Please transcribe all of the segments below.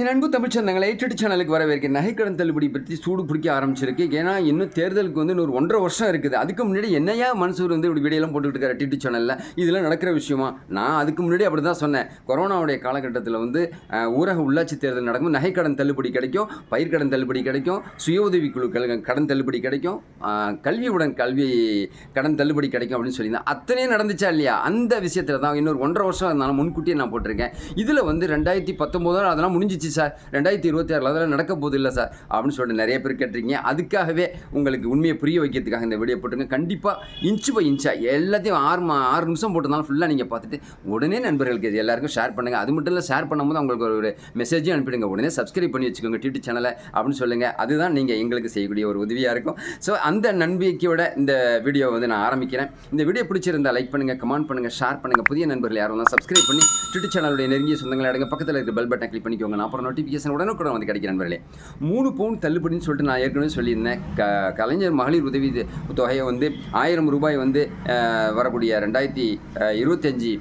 என் அன்பு தமிழ் சொந்தங்களை ஏற்றடி சேனலுக்கு வரவேற்கிறேன். நகைக்கடன் தள்ளுபடி பற்றி சூடு பிடிக்க ஆரம்பிச்சிருக்கு. ஏன்னா இன்னும் தேர்தலுக்கு வந்து இன்னும் ஒரு ஒன்றரை வருஷம் இருக்குது. அதுக்கு முன்னாடி என்னையா மன்சூர் வந்து இப்படி வீடியோலாம் போட்டுக்கிட்டு இருக்காரு டிடி சேனலில்? இதெல்லாம் நடக்கிற விஷயமா? நான் அதுக்கு முன்னாடி அப்படி தான் சொன்னேன். கொரோனாவுடைய காலகட்டத்தில் வந்து ஊரக உள்ளாட்சி தேர்தல் நடக்கும் நகைக்கடன் தள்ளுபடி கிடைக்கும் பயிர்க்கடன் தள்ளுபடி கிடைக்கும் சுய உதவி குழு கடன் தள்ளுபடி கிடைக்கும் கல்வியுடன் கல்வி கடன் தள்ளுபடி கிடைக்கும் அப்படின்னு சொல்லியிருந்தேன். அத்தனையும் நடந்துச்சா இல்லையா? அந்த விஷயத்தில் தான் இன்னொரு ஒன்றரை வருஷம் இருந்தாலும் முன்கூட்டியே நான் போட்டிருக்கேன். இதில் வந்து ரெண்டாயிரத்தி பத்தொம்போதில் அதெல்லாம் முடிஞ்சிச்சு சார். ரெண்டாயிரத்தி இருபத்தி ஆறில் அதெல்லாம் நடக்க போது இல்லை சார். அப்படின்னு சொல்லிட்டு நிறைய பேர் கேட்டிருக்கீங்க. அதுக்காகவே உங்களுக்கு உண்மையை புரிய வைக்கிறதுக்காக இந்த வீடியோ போட்டுருங்க கண்டிப்பாக இன்ச்சு பை இன்ச்சா எல்லாத்தையும் ஆறு மா ஆறு நிமிஷம் போட்டிருந்தாலும் ஃபுல்லாக நீங்கள் பார்த்துட்டு உடனே நண்பர்களுக்கு இது எல்லாருக்கும் ஷேர் பண்ணுங்கள் அது மட்டும் இல்லை ஷேர் பண்ணும்போது அவங்களுக்கு ஒரு மெசேஜும் அனுப்பிடுங்க. உடனே சப்ஸ்கிரைப் பண்ணி வச்சுக்கோங்க டியூட்டி சேனலை அப்படின்னு சொல்லுங்கள் அதுதான் நீங்கள் எங்களுக்கு செய்யக்கூடிய ஒரு உதவியாக இருக்கும். ஸோ அந்த நம்பிக்கையோட இந்த வீடியோ வந்து நான் ஆரம்பிக்கிறேன். இந்த வீடியோ பிடிச்சிருந்தால் லைக் பண்ணுங்கள் கமெண்ட் பண்ணுங்கள் ஷேர் பண்ணுங்கள் புதிய நண்பர்கள் யாரும் சப்ஸ்கிரைப் பண்ணி ட்விட்டர் சேனலுடைய நெருங்கிய சொந்தங்களை அடங்க பக்கத்தில் இருக்க பெல் பட்டன் கிளிக் பண்ணிக்கோங்க. நான் அப்புறம் நோட்டிஃபிகேஷன் உடனுக்குடன் வந்து கிடைக்கிற நண்பர்களே. மூணு பவுன் தள்ளுபடின்னு சொல்லிட்டு நான் ஏற்கனவே சொல்லியிருந்தேன். க கலைஞர் மகளிர் உதவி தொகையை வந்து ஆயிரம் ரூபாய் வந்து வரக்கூடிய ரெண்டாயிரத்தி இருபத்தஞ்சி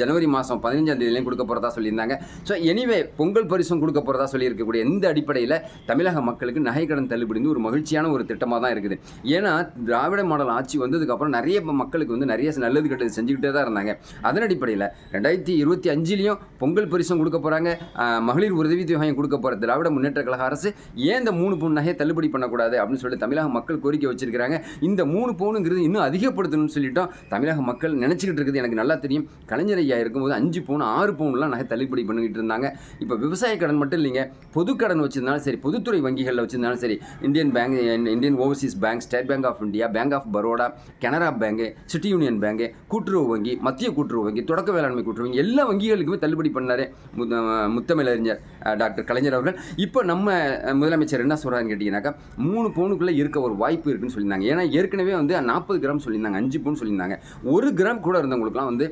ஜனவரி மாதம் பதினஞ்சாம் தேதியிலையும் கொடுக்க போகிறதா சொல்லியிருந்தாங்க. ஸோ எனிவே பொங்கல் பரிசும் கொடுக்க போகிறதா சொல்லியிருக்கக்கூடிய இந்த அடிப்படையில் தமிழக மக்களுக்கு நகைக்கடன் தள்ளுபடிந்து ஒரு மகிழ்ச்சியான ஒரு திட்டமாக தான் இருக்குது. ஏன்னா திராவிட மாடல் ஆட்சி வந்ததுக்கப்புறம் நிறைய மக்களுக்கு வந்து நிறைய நல்லது கெட்டது செஞ்சுக்கிட்டே தான் இருந்தாங்க. அதன் அடிப்படையில் ரெண்டாயிரத்தி இருபத்தி அஞ்சுலேயும் பொங்கல் பரிசும் கொடுக்க போகிறாங்க மகளிர் உதவி தொகையும் கொடுக்க போகிற திராவிட முன்னேற்ற கழக அரசு ஏன் இந்த மூணு பவுன் நகையை தள்ளுபடி பண்ணக்கூடாது அப்படின்னு சொல்லி தமிழக மக்கள் கோரிக்கை வச்சிருக்கிறாங்க. இந்த மூணு பவுனுங்கிறது இன்னும் அதிகப்படுத்தணும்னு சொல்லிட்டோம். தமிழக மக்கள் நினச்சிக்கிட்டு இருக்குது. எனக்கு நல்லா தெரியும். கலைஞர் ஐயா இருக்கும்போது அஞ்சு பவுன் ஆறு பவுன்லாம் நகை தள்ளுபடி பண்ணிக்கிட்டு இருந்தாங்க. இப்போ விவசாய கடன் மட்டும் இல்லைங்க. பொது கடன் வச்சிருந்தாலும் சரி பொதுத்துறை வங்கிகளில் வச்சிருந்தாலும் சரி Indian bank Indian overseas bank state bank of India bank of Baroda Canara bank city union bank கூட்டுறவு வங்கி மத்திய கூட்டுறவு வங்கி தொடக்க வேளாண்மை கூட்டுறவு வங்கி எல்லா வங்கிகளுக்குமே தள்ளுபடி பண்ணாரு. முத்த- முத்தமிழறிஞர் கலைஞர் டாக்டர் கலைஞர் அவர்கள். இப்போ நம்ம முதலமைச்சர் என்ன சொல்கிறாருன்னு கேட்டிங்கனாக்கா மூணு பவுனுக்குள்ளே இருக்க ஒரு வாய்ப்பு இருக்குன்னு சொல்லியிருந்தாங்க. ஏன்னா ஏற்கனவே வந்து நாற்பது கிராம் சொல்லியிருந்தாங்க அஞ்சு பவுன் சொல்லியிருந்தாங்க. ஒரு கிராம் கூட இருந்தவங்களுக்குலாம் வந்து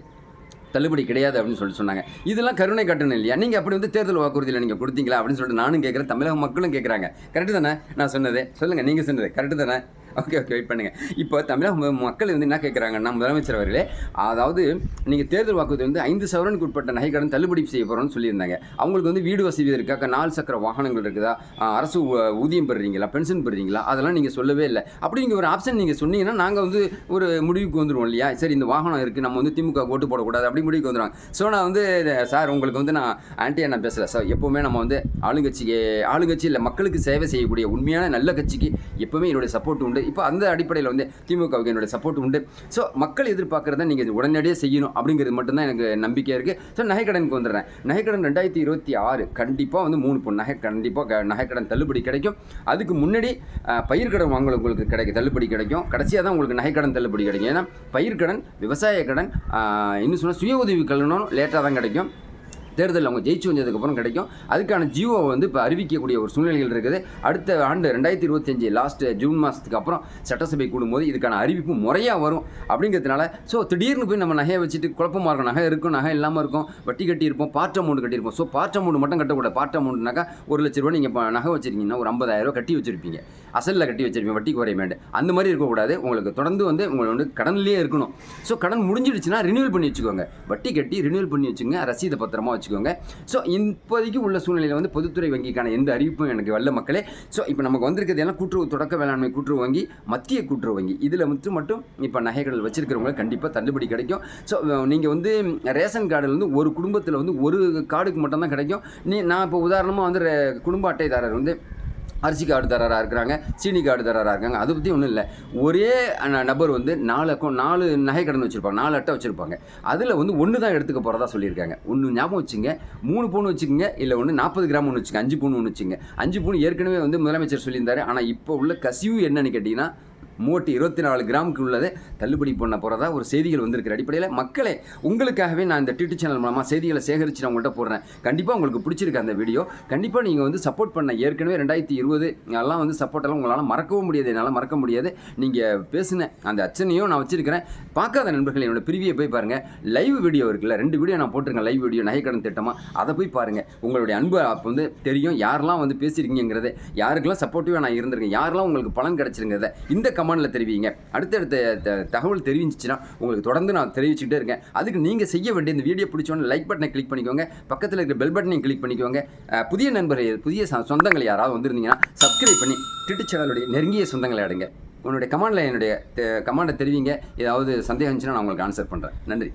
தள்ளுபடி கிடையாது அப்படின்னு சொல்லிட்டு சொன்னாங்க. இதெல்லாம் கருணை கட்டணம் இல்லையா? நீங்கள் அப்படி வந்து தேர்தல் வாக்குறுதியில் நீங்கள் கொடுத்தீங்களா அப்படின்னு சொல்லிட்டு நானும் கேட்குறேன் தமிழக மக்களும் கேட்குறாங்க. கரெக்டு தானே? நான் சொன்னது. சொல்லுங்கள் நீங்கள் சொன்னது. கரெக்டு தானே? ஓகே ஓகே வெயிட் பண்ணுங்கள் இப்போ தமிழக மக்கள் வந்து என்ன கேட்குறாங்கன்னா முதலமைச்சர் அவர்களே அதாவது நீங்கள் தேர்தல் வாக்குறுதி வந்து ஐந்து சவரனுக்கு உட்பட்ட நகைக்கடன் தள்ளுபடி செய்ய போகிறோம்னு சொல்லியிருந்தாங்க. அவங்களுக்கு வந்து வீடு வசதி இருக்கா நாலு சக்கர வாகனங்கள் இருக்குதா? அரசு ஊதியம் பெறுறீங்களா? பென்ஷன் பெறுறீங்களா? அதெல்லாம் நீங்கள் சொல்லவே இல்லை. அப்படி நீங்கள் ஒரு ஆப்ஷன் நீங்கள் சொன்னீங்கன்னா நாங்கள் வந்து ஒரு முடிவுக்கு வந்துடுவோம் இல்லையா? சரி இந்த வாகனம் இருக்குது நம்ம வந்து திமுக ஓட்டு போடக்கூடாது அப்படி முடிவுக்கு வந்துடுவாங்க ஸோ நான் வந்து சார் உங்களுக்கு வந்து நான் ஆன்டியாக நான் பேசுகிறேன் சார் எப்போவுமே நம்ம வந்து ஆளுங்கட்சிக்கு ஆளுங்கட்சி இல்லை மக்களுக்கு சேவை செய்யக்கூடிய உண்மையான நல்ல கட்சிக்கு எப்போவுமே என்னுடைய சப்போர்ட் உண்டு. இப்போ அந்த அடிப்படையில் வந்து திமுகவுக்கு என்னுடைய சப்போர்ட் உண்டு. ஸோ மக்கள் எதிர்பார்க்குறத நீங்கள் உடனடியாக செய்யணும் அப்படிங்கிறது மட்டும்தான் எனக்கு நம்பிக்கை இருக்குது ஸோ நகைக்கடனுக்கு வந்துடுறேன். நகைக்கடன் ரெண்டாயிரத்தி இருபத்தி ஆறு கண்டிப்பாக வந்து மூணு பொண்ணு நகை கண்டிப்பாக நகைக்கடன் தள்ளுபடி கிடைக்கும். அதுக்கு முன்னாடி பயிர்க்கடன் வாங்கல உங்களுக்கு கிடைக்கும் தள்ளுபடி கிடைக்கும். கடைசியாக தான் உங்களுக்கு நகைக்கடன் தள்ளுபடி கிடைக்கும். ஏன்னா பயிர்க்கடன் விவசாய கடன் இன்னும் சொன்னால் சுய உதவி கடனும் லேட்டாக தான் கிடைக்கும். தேர்தலில் அவங்க ஜெயிச்சு வந்ததுக்கப்புறம் கிடைக்கும். அதுக்கான ஜியோ வந்து இப்போ அறிவிக்கக்கூடிய ஒரு சூழ்நிலைகள் இருக்குது. அடுத்த ஆண்டு ரெண்டாயிரத்தி இருபத்தஞ்சு லாஸ்ட் ஜூன் மாதத்துக்கு அப்புறம் சட்டசபை கூடும்போது இதுக்கான அறிவிப்பு முறையாக வரும் அப்படிங்கிறதுனால ஸோ திடீர்னு போய் நம்ம நகையை வச்சுட்டு குழப்பமாக இருக்கும். நகை இருக்கும் நகை இல்லாமல் இருக்கும். வட்டி கட்டியிருப்போம் பார்ட் அமௌண்ட் கட்டியிருப்போம். ஸோ பார்ட் அமௌண்ட் மட்டும் கட்டக்கூடாது. பார்ட் அமௌண்ட்னாக்கா ஒரு லட்ச ரூபா நீங்கள் இப்போ நகை வச்சிருக்கீங்கன்னா ஒரு 50000 ரூபா கட்டி வச்சிருப்பீங்க. அசலில் கட்டி வச்சிருப்பீங்க வட்டி குறையமேண்டு அந்த மாதிரி இருக்கக்கூடாது. உங்களுக்கு தொடர்ந்து வந்து உங்களை வந்து கடன்லேயே இருக்கணும். ஸோ கடன் முடிஞ்சிடுச்சுன்னா ரினியூவல் பண்ணி வச்சுக்கோங்க. வட்டி கட்டி ரினியூவல் பண்ணி வச்சுங்க ரசீதை பத்திரமா வச்சு வச்சுக்கோங்க. ஸோ இப்போதைக்கு உள்ள சூழ்நிலையில் வந்து பொதுத்துறை வங்கிக்கான எந்த அறிவிப்பும் எனக்கு வரல மக்களே. ஸோ இப்போ நமக்கு வந்திருக்கிறது எல்லாம் கூட்டுறவு தொடக்க வேளாண்மை கூட்டுறவு வங்கி மத்திய கூட்டுறவு வங்கி. இதில் மட்டும் மட்டும் இப்போ நகைகள் வச்சிருக்கிறவங்களுக்கு கண்டிப்பாக தள்ளுபடி கிடைக்கும். ஸோ நீங்கள் வந்து ரேஷன் கார்டில் வந்து ஒரு குடும்பத்தில் வந்து ஒரு கார்டுக்கு மட்டும்தான் கிடைக்கும். நீ நான் இப்போ உதாரணமாக வந்து குடும்ப அட்டைதாரர் வந்து அரிசி கார்டுதாரராக இருக்கிறாங்க சீனி கார்டுதாரராக இருக்காங்க. அதை பற்றி ஒன்றும் இல்லை. ஒரே ந- நபர் வந்து நாலு அக்கௌண்ட் நாலு நகை கடன் வச்சுருப்பாங்க நாலு அட்டை வச்சுருப்பாங்க. அதில் வந்து ஒன்று தான் எடுத்துக்க போகிறதா சொல்லியிருக்காங்க. ஒன்று ஞாபகம் வச்சுங்க மூணு பவுன் வச்சுக்கோங்க இல்லை ஒன்று நாற்பது கிராம் ஒன்று வச்சுங்க அஞ்சு பவுன் ஒன்று வச்சுங்க அஞ்சு பவுன் ஏற்கனவே வந்து முதலமைச்சர் சொல்லியிருந்தாரு. ஆனால் இப்போ உள்ள கசிவு என்னன்னு கேட்டிங்கன்னா மூட்டு இருபத்தி நாலு கிராமுக்கு உள்ளதை தள்ளுபடி பண்ண போகிறதா ஒரு செய்திகள் வந்திருக்கிற அடிப்படையில். மக்களே உங்களுக்காகவே நான் இந்த டியூட்டி சேனல் மூலமாக செய்திகளை சேகரித்து நான் உங்கள்கிட்ட போடுறேன். கண்டிப்பாக உங்களுக்கு பிடிச்சிருக்கு அந்த வீடியோ கண்டிப்பாக நீங்கள் வந்து சப்போர்ட் பண்ண ஏற்கனவே ரெண்டாயிரத்தி இருபது எல்லாம் வந்து சப்போர்ட் எல்லாம் உங்களால் மறக்கவும் முடியாது என்னால் மறக்க முடியாது. நீங்கள் பேசின அந்த அச்சனையும் நான் வச்சிருக்கிறேன். பார்க்காத நண்பர்கள் என்னோட பிரிவியை போய் பாருங்கள் லைவ் வீடியோ இருக்குல்ல ரெண்டு வீடியோ நான் போட்டிருக்கேன் லைவ் வீடியோ நகைக்கடன் திட்டமாக அதை போய் பாருங்கள் உங்களுடைய அன்பு அப்போ வந்து தெரியும். யாரெல்லாம் வந்து பேசியிருக்கீங்கிறது யாருக்கெல்லாம் சப்போர்ட்டிவாக நான் இருந்திருக்கேன் யாரெல்லாம் உங்களுக்கு பலன் கிடச்சிருங்கிறத இந்த கமெண்டில் தெரிவிங்க. அடுத்தடுத்த த- தகவல் தெரிவிச்சிச்சுன்னா உங்களுக்கு தொடர்ந்து நான் தெரிவிச்சுக்கிட்டே இருக்கேன். அதுக்கு நீங்கள் செய்ய வேண்டிய இந்த வீடியோ பிடிச்சோன்னு லைக் பட்டனை கிளிக் பண்ணிக்கோங்க. பக்கத்தில் இருக்கிற பெல் பட்டனையும் கிளிக் பண்ணிக்கோங்க. புதிய நண்பர்கள் புதிய சொந்தங்கள் யாராவது வந்திருந்தீங்கன்னா சப்ஸ்கிரைப் பண்ணி டிட்டு சேனலுடைய நெருங்கிய சொந்தங்களை அடுங்க. உன்னுடைய கமாண்டில் என்னுடைய கமாண்டை தெரிவிங்க. ஏதாவது சந்தேகம் இருந்துச்சுன்னா நான் உங்களுக்கு ஆன்சர் பண்ணுறேன் நன்றி.